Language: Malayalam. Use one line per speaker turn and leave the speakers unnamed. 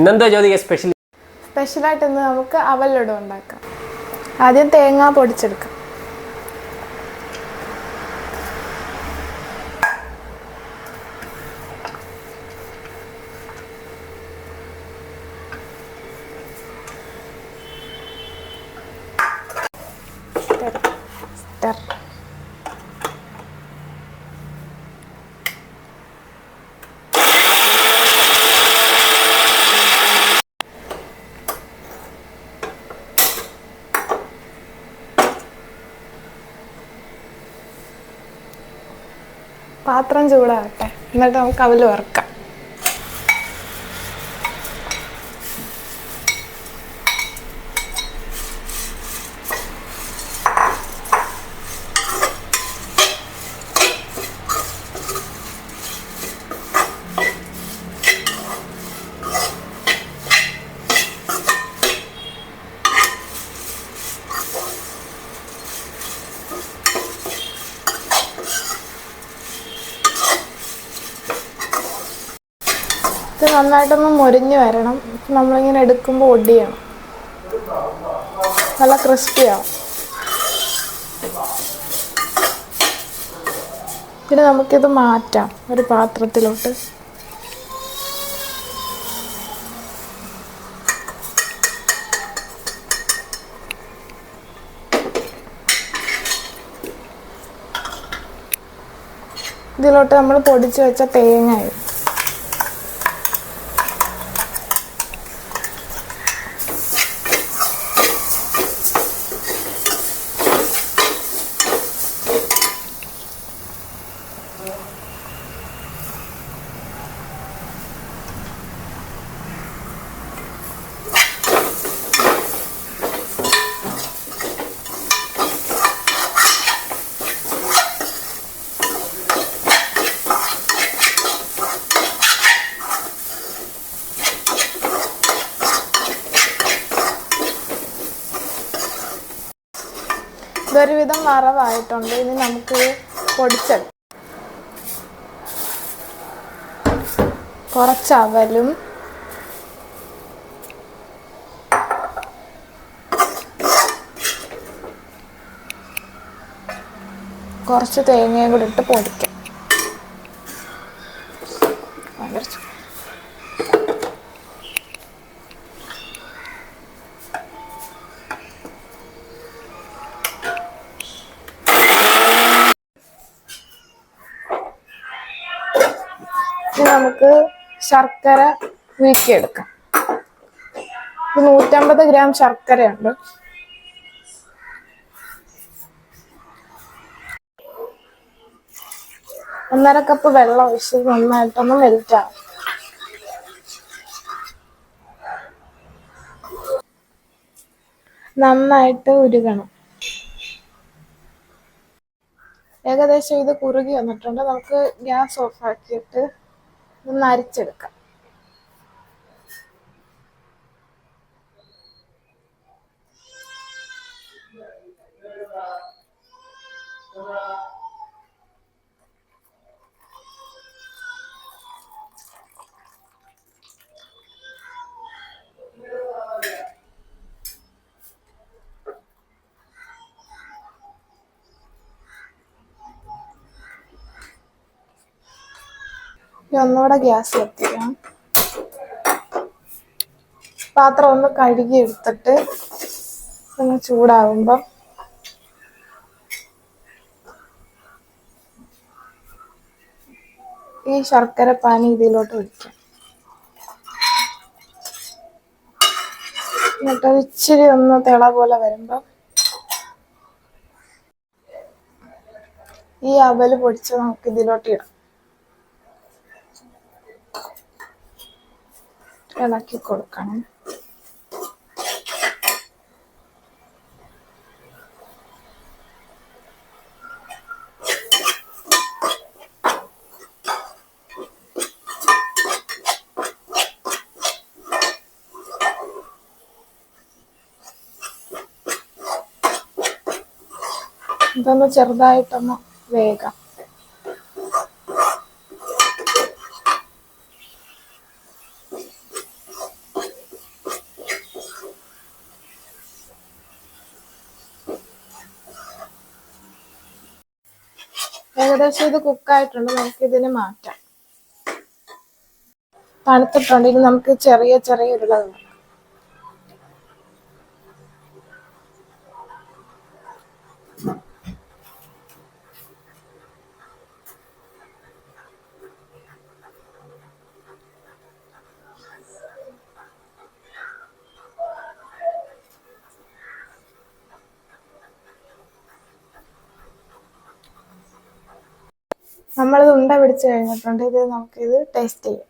ഇന്നെന്താ ജ്യോതിക സ്പെഷ്യൽ
സ്പെഷ്യലായിട്ട് ഇന്ന് നമുക്ക് അവലട ഉണ്ടാക്കാം. ആദ്യം തേങ്ങ പൊടിച്ചെടുക്കാം. Stir. പാത്രം ചൂടാകട്ടെ എന്നിട്ട് നമുക്ക് അവൽ വറുക്കാം. ഇത് നന്നായിട്ടൊന്ന് മുരിഞ്ഞ് വരണം. നമ്മളിങ്ങനെ എടുക്കുമ്പോൾ ഒടിയണം. നല്ല ക്രിസ്പിയാവും പിന്നെ നമുക്കിത് മാറ്റാം ഒരു പാത്രത്തിലോട്ട്. ഇതിലോട്ട് നമ്മൾ പൊടിച്ച് വെച്ച തേങ്ങ ഇതൊരുവിധം വറവായിട്ടുണ്ട്. ഇനി നമുക്ക് പൊടിച്ചെടുക്കാം. കുറച്ച് അവലും. കുറച്ച് തേങ്ങയും കൂടി ഇട്ട് പൊടിക്കാം. നമുക്ക് ശർക്കര വീക്കിയെടുക്കാം നൂറ്റമ്പത് ഗ്രാം ശർക്കരയുണ്ട്. ഒന്നര കപ്പ് വെള്ളം ഒഴിച്ച് നന്നായിട്ടൊന്ന് മെൽറ്റ് ആവും നന്നായിട്ട് ഉരുകണം. ഏകദേശം ഇത് കുറുകി വന്നിട്ടുണ്ട്. നമുക്ക് ഗ്യാസ് ഓഫ് ആക്കിയിട്ട് ഒന്ന് അരിച്ചെടുക്കാം. ഒന്നുകൂടെ ഗ്യാസ് കത്തിക്കാം. പാത്രം ഒന്ന് കഴുകി എടുത്തിട്ട് ഒന്ന് ചൂടാകുമ്പം ഈ ശർക്കര പാനി ഇതിലോട്ട് ഒഴിക്കാം. എന്നിട്ട് ഇച്ചിരി ഒന്ന് തിള പോലെ വരുമ്പം ഈ അവൽ പൊടിച്ച് നമുക്ക് ഇതിലോട്ട് ഇടാം. ഇളക്കി കൊടുക്കണം. ഇതൊന്ന് ചെറുതായിട്ടൊന്ന് വേഗം. ഏകദേശം ഇത് കുക്കായിട്ടുണ്ട്. നമുക്ക് ഇതിന് മാറ്റാം. തണുത്തിട്ടുണ്ട്. ഇനി നമുക്ക് ചെറിയ ചെറിയ ഉരുളകൾ നമ്മളിത് ഉണ്ട പിടിച്ച് കഴിഞ്ഞിട്ടുണ്ട്. ഇത് നമുക്കിത് ടേസ്റ്റ് ചെയ്യാം.